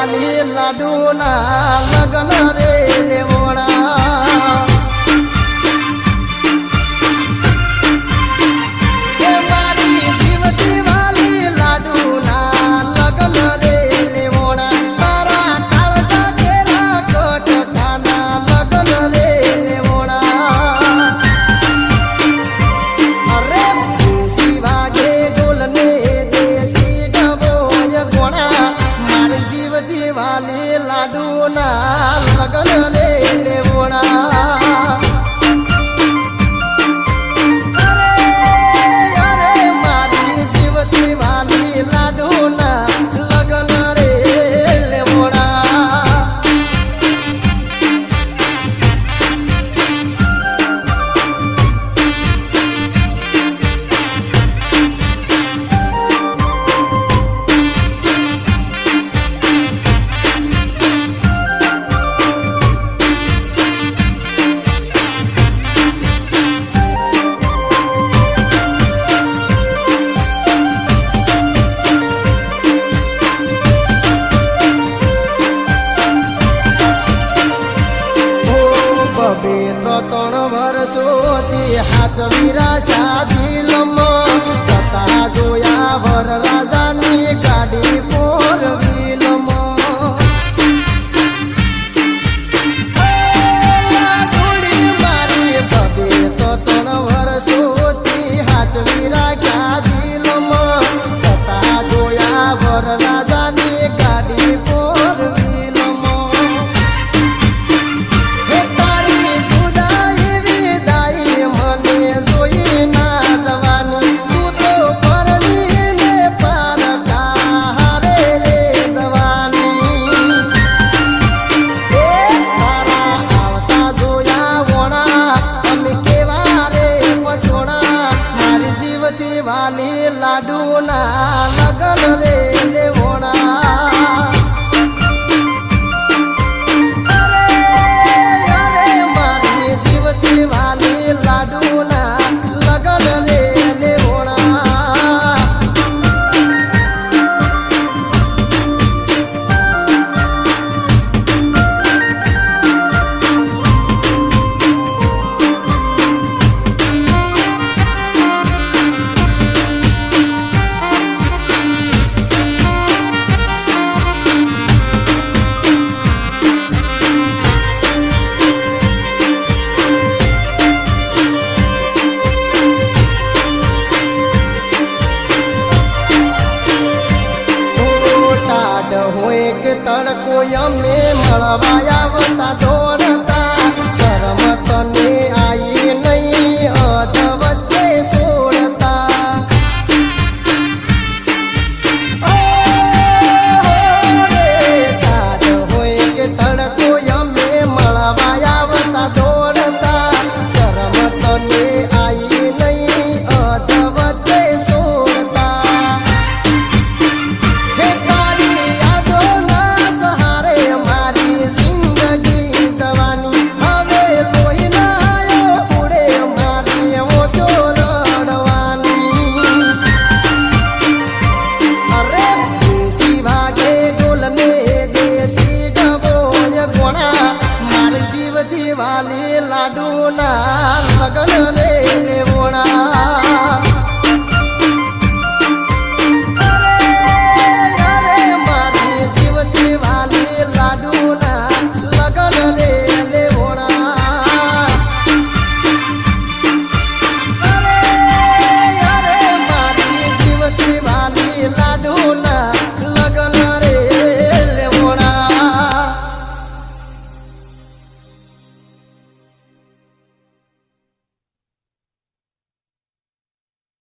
લાલી લાડુ ના લગ્ન રે లగనలే to me. la. કોઈ અમે મળવા આવતા દોડતા. શરમ તને આઈ નહીં અધ વચ્ચે સોડતા. તાર હોય કે તડકો અમે મળવા આવતા દોડતા. શરમ તને